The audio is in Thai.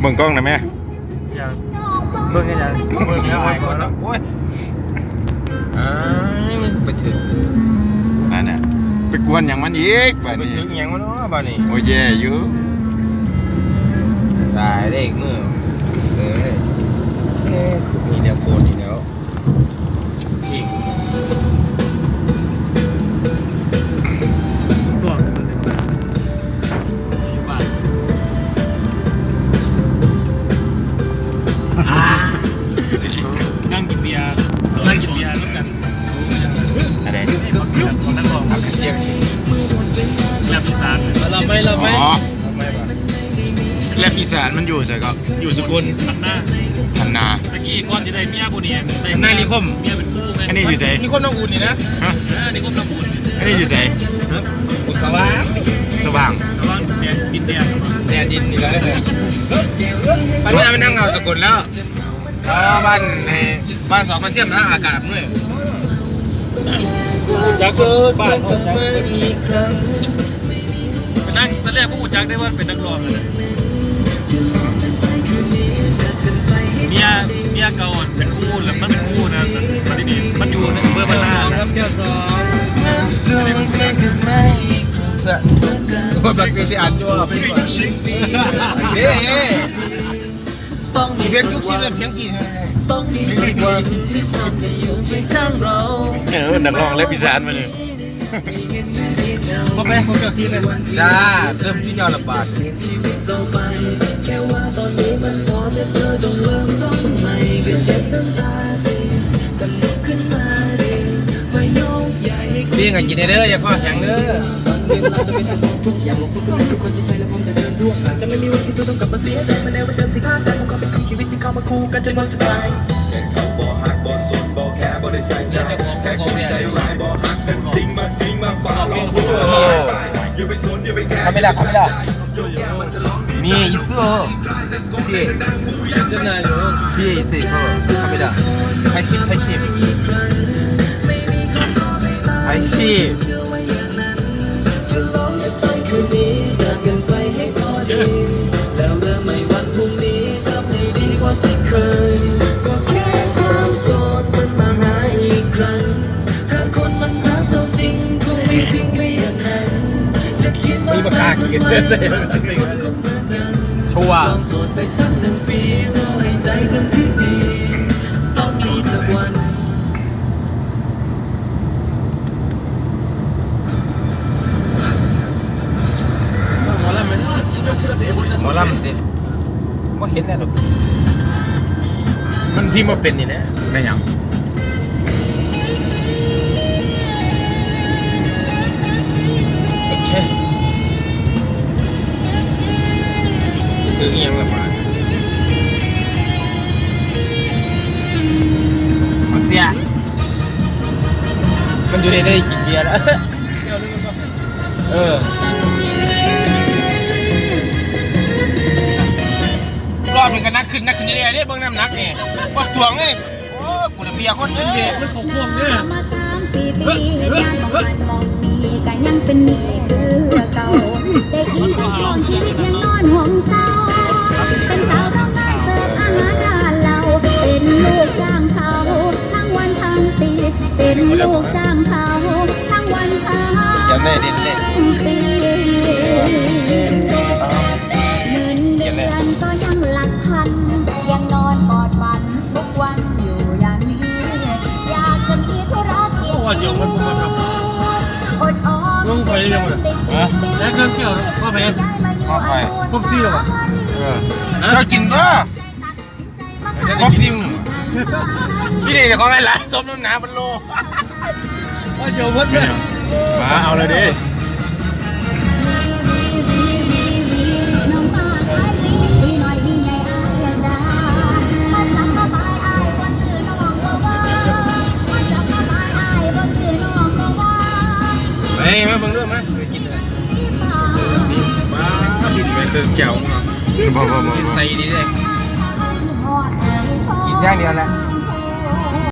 เบิ่งกล้องหนะแม่อย่างเบิ่งให้ยังเบิ่งแล้วไอ้คนละโอ้ยอ้ายมันไปถึงอันน่ะไปกวนอย่างมันอีกบัดไปนี้ถึงหยังวะเนาะบ้านนี้โอ้ยแย่อยู่ตายได้อีกมือเอ ให้บอกเรื่องของนักร้องครับเสียงแลบอีสานเราไม่เราไม่อ๋อทำไมวะแลบอีสานมันอยู่ใส่ก็อยู่สกุลตัดหน้าพันนา ตะกี้ก่อนจะได้เมียผู้นี้ได้นายนิคม เมียเป็นคู่ไงอันนี้อยู่ใส่นี่คนน้องอุ่นนี่นะฮะเออนิคมน้ำบุญอันนี้อยู่ใส่อุตสาหะสว่างชาวบ้านแดนดินแดนแดนดินนี่แล้วเลยปัญญามันนั่งเงาสกุลแล้วอ๋อบ้านไอ้บ้านสองพันเชื่อมทางอากาศเมื่อย จักบ้านเขาจักไปนั่งตอนแรกพวกจักได้ว่าเป็นนักร้องเลยเมียเมียเก่าเป็นคู่หรือมันเป็นคู่นะมันนี่มันอยู่ในเบอร์บัลล่าครับเจ้าสองเพื่อนเพื่อนคือที่อ่านจัวเป็นก่อนเฮ้ยต้องมีเพียงทุกชิ้นเลยเพียงกี่ ต้องมีสักวันที่ฉันจะอยู่เคียงข้างเราเออนักร้องแลบอีสานมาเลยพ่อแม่ผมเจ้าซีเลยจ้าเริ่มที่จะลำบากชีวิตเราไปแค่ว่าตอนนี้มันพอแต่เธอต้องเริ่มต้นใหม่ก็เจ็บน้ำตาสิก็ลุกขึ้นมาดิไม่โยกใหญ่ให้เลี้ยงกันกินเด้ออย่าข้อแข็งเด้อตอนเวลาจะเป็นทุกทุกอย่างบอกทุกคนทุกคนที่ใช้แล้วผมจะเดินร่วมจะไม่มีวันที่ตัวต้องกลับมาเสียใจมาในวันเดิมที่ข้างกันผมก็เป็น มาคู่กันจนหมดสบายแต่เขาบอกหักบอกสนบอกแค่บอกได้ใส่ใจแค่คนใจร้ายบอกหักกันจริงมาจริงมาปาลอกลวงอย่าไปสนอย่าไปแคร์ทำไม่ได้ทำไม่ได้มีอีเสื้พี่พี่อีเสื้อทำไม่ได้ไปชิบไปชิ拍ไปชิ戏 ม่ทิ้งไปางนั้ากินเชัวร์เราโสดไปสักหนึ่งปีรอให้ใจกันที่ดีต้องมีสักวันหมอลำมันหมอลำสิว่าเห็นแน่หรอกมันพี่มาเป็นนี่นะได้ยัง มันอยู่ในได้กินเบียร์แล้ว เออรอบหนึงก็นักขึ้นนักขึ้นเรื่อยๆเนี่ยเบิ่งน้ำหนักนี่ว่าถ่วงนี่โอ้กูน่ะเบียร์คนเดียวมันเขาควงเนี่ยมาสามสี่ปีเหตุการณ์มองมันมองมีก็ยังเป็นหนี้คือเก่า ได้กินทั้งครองชีวิตยังนอนห่วงเศร้า เด่นเล่นปีเงินเดือนก็ยังหลักพันยังนอนกอดฝันทุกวันอยู่อย่างนี้อยากจะมีธุรกิจว่าเสียงมันมันครับอดออมลงไปยังไงฮะแล้วเครื่องเกี่ยวพ่อแม่พ่อไปผมชื่ออะไรเออก็กินก็ครบซิมพี่นี่เดี๋ยวเขาไม่ละซบน้ำหนาบนโลว่าเสียวเพิ่นเนี่ย มาเอาเลยดิน้องมาขายวีวีหน่อยวีใหญ่อายดามาจับมาบายอายวันชื่อน้องว่าว่ามาจับมาบายอายวันชื่อน้องว่าว่าเฮ้ยมาเบิ่งเรื่องมาเคยกินเลยบ้าดิบไปเครื่องแก้วบ่บ่บ่บ่ใส่ดีเลยหอดเลยชอบกินอย่างเดียวแหละ